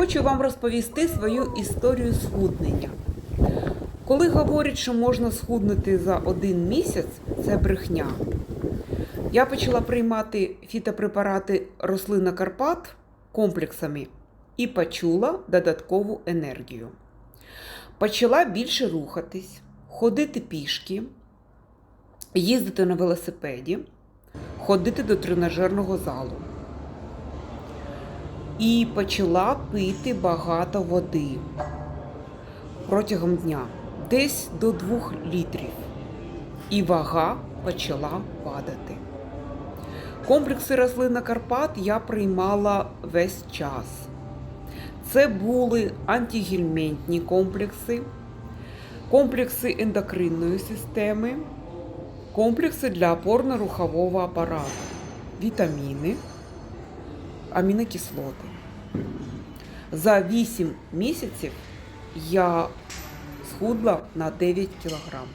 Хочу вам розповісти свою історію схуднення. Коли говорять, що можна схуднути за один місяць, це брехня. Я почала приймати фітопрепарати рослина Карпат комплексами і почула додаткову енергію. Почала більше рухатись, ходити пішки, їздити на велосипеді, ходити до тренажерного залу. І почала пити багато води протягом дня, десь до 2 літрів. І вага почала падати. Комплекси рослина Карпат я приймала весь час. Це були антигельмінтні комплекси, комплекси ендокринної системи, комплекси для опорно-рухового апарату, вітаміни, амінокислоти. За 8 місяців я схудла на 9 кілограм.